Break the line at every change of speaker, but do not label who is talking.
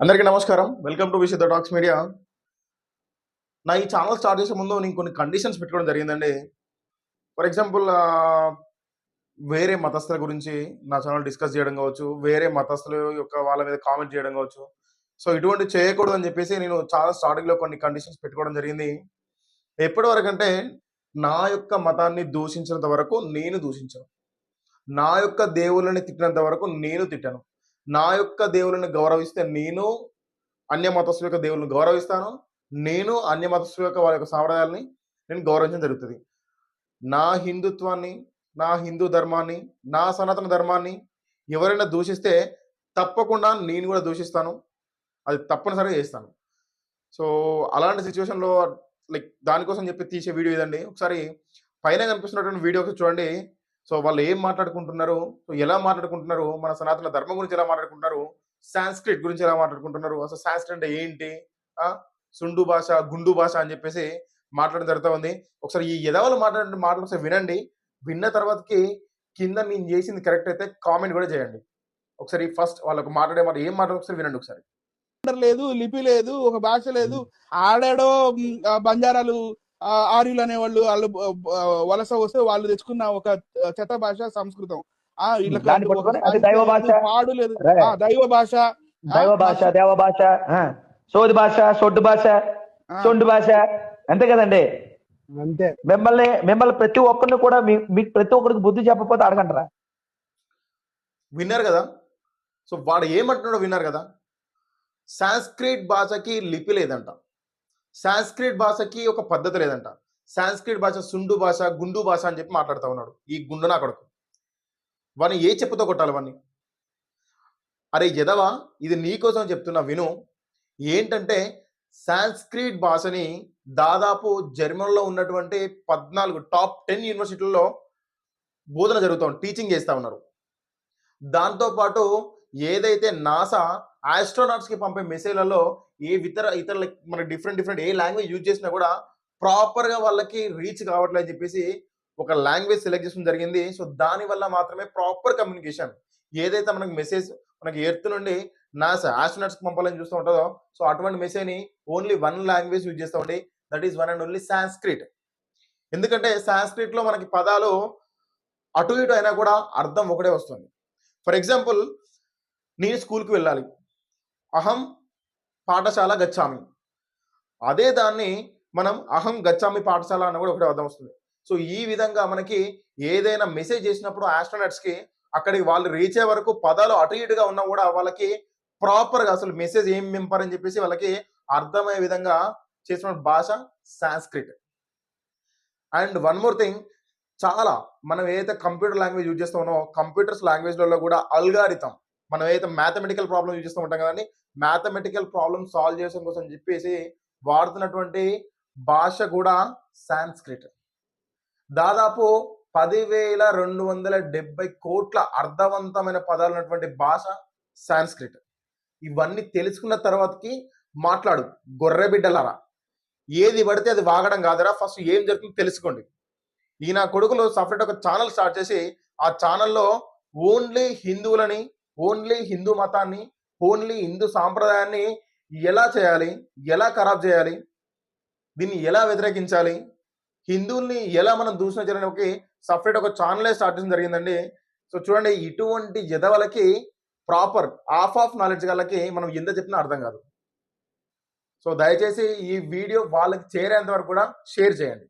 అందరికీ నమస్కారం. Welcome to Vishaya talks media నా ఈ ఛానల్ స్టార్ట్ చేసే ముందు నేను కొన్ని కండిషన్స్ పెట్టుకోవడం జరిగిందండి. ఫర్ ఎగ్జాంపుల్ వేరే మతస్థుల గురించి నా ఛానల్ డిస్కస్ చేయడం కావచ్చు వేరే మతస్థుల యొక్క వాళ్ళ మీద కామెంట్ చేయడం కావచ్చు. సో ఇటువంటి చేయకూడదు అని చెప్పేసి నేను చాలా స్టార్టింగ్లో కొన్ని కండిషన్స్ పెట్టుకోవడం జరిగింది. ఎప్పటి వరకు అంటే నా యొక్క మతాన్ని దూషించినంత వరకు నేను దూషించను. నా యొక్క దేవుళ్ళని తిట్టినంత వరకు నేను తిట్టాను. నా యొక్క దేవుళ్ళని గౌరవిస్తే నేను అన్య మతస్థుల యొక్క దేవుళ్ళని గౌరవిస్తాను. నేను అన్య మతస్థుల యొక్క వారి యొక్క సాంప్రదాయాలని నేను గౌరవించడం జరుగుతుంది. నా హిందుత్వాన్ని నా హిందూ ధర్మాన్ని నా సనాతన ధర్మాన్ని ఎవరైనా దూషిస్తే తప్పకుండా నేను కూడా దూషిస్తాను. అది తప్పనిసరిగా చేస్తాను. సో అలాంటి సిచ్యువేషన్లో లైక్ దానికోసం చెప్పి తీసే వీడియో ఇదండి. ఒకసారి పైన కనిపిస్తున్నటువంటి వీడియో ఒకసారి చూడండి. సో వాళ్ళు ఏం మాట్లాడుకుంటున్నారు? సో ఎలా మాట్లాడుకుంటున్నారు? మన సనాతన ధర్మం గురించి ఎలా మాట్లాడుకుంటున్నారు? సాంస్క్రిట్ గురించి ఎలా మాట్లాడుకుంటున్నారు? అసలు సాంస్క్రిట్ అంటే ఏంటి? సుండు భాష గుండు భాష అని చెప్పేసి మాట్లాడడం జరుగుతూ ఉంది. ఒకసారి ఈ ఎదవలు మాట్లాడే మాటలు ఒకసారి వినండి. విన్న తర్వాతకి కింద నేను చేసింది కరెక్ట్ అయితే కామెంట్ కూడా చేయండి. ఒకసారి ఫస్ట్ వాళ్ళకు మాట్లాడే మాట ఏం మాట్లాడు ఒకసారి వినండి ఒకసారి.
లేదు లిపి లేదు ఒక భాష లేదు. ఆడాడో బంజారాలు ఆర్యులు అనేవాళ్ళు వాళ్ళు వలస వస్తే వాళ్ళు తెచ్చుకున్న ఒక చెత్త భాష సంస్కృతం. ఆ వీళ్ళకి
దైవ
లేదు,
భాష.
పాడు లేదు. దైవ భాష.
దైవ భాష దేవ భాష ఆ, సోది భాష సొడ్డు భాష సొండు భాష అంతే కదండి?
అంతే.
మిమ్మల్ని మిమ్మల్ని ప్రతి ఒక్కరిని కూడా మీ మీకు ప్రతి ఒక్కరికి బుద్ధి చెప్పకపోతే అడగంటారా
విన్నారు కదా? సో వాడు ఏమంటున్నాడో విన్నారు కదా? సాంస్క్రిట్ భాషకి లిపి లేదంట. సాంస్క్రిట్ భాషకి ఒక పద్ధతి లేదంట. సాంస్క్రిట్ భాష సుండు భాష గుండు భాష అని చెప్పి మాట్లాడుతూ ఉన్నాడు. ఈ గుండు నా కొడుకు. వాడిని ఏ చెప్పుతో కొట్టాలి వాడిని? అరే ఎదవా ఇది నీకోసం చెప్తున్నా విను. ఏంటంటే సాంస్క్రిట్ భాషని దాదాపు జర్మన్లో ఉన్నటువంటి పద్నాలుగు టాప్ టెన్ యూనివర్సిటీల్లో బోధన జరుగుతూ టీచింగ్ చేస్తూ ఉన్నారు. దాంతోపాటు ఏదైతే నాసా ఆస్ట్రోనాట్స్కి పంపే మెసేజ్లలో ఏ ఇతర ఇతర మన డిఫరెంట్ డిఫరెంట్ ఏ లాంగ్వేజ్ యూజ్ చేసినా కూడా ప్రాపర్గా వాళ్ళకి రీచ్ కావట్లేదు అని చెప్పేసి ఒక లాంగ్వేజ్ సెలెక్ట్ చేయడం జరిగింది. సో దాని వల్ల మాత్రమే ప్రాపర్ కమ్యూనికేషన్ ఏదైతే మనకు మెసేజ్ మనకి ఎర్త్ నుండి నాసా ఆస్ట్రోనాట్స్ పంపాలని చూస్తూ ఉంటుందో సో అటువంటి మెసేజ్ని ఓన్లీ వన్ లాంగ్వేజ్ యూజ్ చేస్తూ ఉండి that is one and only Sanskrit ఎందుకంటే సాంస్క్రిట్లో మనకి పదాలు అటు ఇటు అయినా కూడా అర్థం ఒకటే వస్తుంది. ఫర్ ఎగ్జాంపుల్ నేను స్కూల్కి వెళ్ళాలి. అహం పాఠశాల గచ్చామి. అదే దాన్ని మనం అహం గచ్చామి పాఠశాల అని కూడా ఒకటే అర్థం వస్తుంది. సో ఈ విధంగా మనకి ఏదైనా మెసేజ్ చేసినప్పుడు ఆస్ట్రోనట్స్కి అక్కడికి వాళ్ళు రీచ్ అయ్యే వరకు పదాలు అటు ఇటుగా ఉన్నా కూడా వాళ్ళకి ప్రాపర్గా అసలు మెసేజ్ ఏం నింపారని చెప్పేసి వాళ్ళకి అర్థమయ్యే విధంగా చేసిన భాష Sanskrit and one more thing చాలా మనం ఏదైతే కంప్యూటర్ లాంగ్వేజ్ యూజ్ చేస్తామో కంప్యూటర్స్ లాంగ్వేజ్లలో కూడా అల్గారితం మనం ఏదైతే మ్యాథమెటికల్ ప్రాబ్లమ్ యూజ్ చేస్తూ ఉంటాం కదండి మ్యాథమెటికల్ ప్రాబ్లమ్ సాల్వ్ చేయడం కోసం చెప్పేసి వాడుతున్నటువంటి భాష కూడా సాంస్క్రిట్ దాదాపు పదివేల రెండు వందల డెబ్బై కోట్ల అర్థవంతమైన పదాలు ఉన్నటువంటి భాష సాంస్క్రిట్ ఇవన్నీ తెలుసుకున్న తర్వాతకి మాట్లాడు గొర్రె బిడ్డలరా. ఏది పడితే అది వాగడం కాదురా ఫస్ట్ ఏం జరుగుతుందో తెలుసుకోండి. ఈయన కొడుకులు సపరేట్ ఒక ఛానల్ స్టార్ట్ చేసి ఆ ఛానల్లో ఓన్లీ హిందువులని ఓన్లీ హిందూ మతాన్ని ఓన్లీ హిందూ సాంప్రదాయాన్ని ఎలా చేయాలి ఎలా ఖరాబ్ చేయాలి దీన్ని ఎలా వ్యతిరేకించాలి హిందువుల్ని ఎలా మనం దూషణ చేయడానికి ఒక సపరేట్ ఒక ఛానలే స్టార్ట్ చేయడం జరిగిందండి. సో చూడండి ఇటువంటి జదవలకి ప్రాపర్ హాఫ్ ఆఫ్ నాలెడ్జ్ వాళ్ళకి మనం ఎంత చెప్పినా అర్థం కాదు. సో దయచేసి ఈ వీడియో వాళ్ళకి చేరేంత వరకు కూడా షేర్ చేయండి.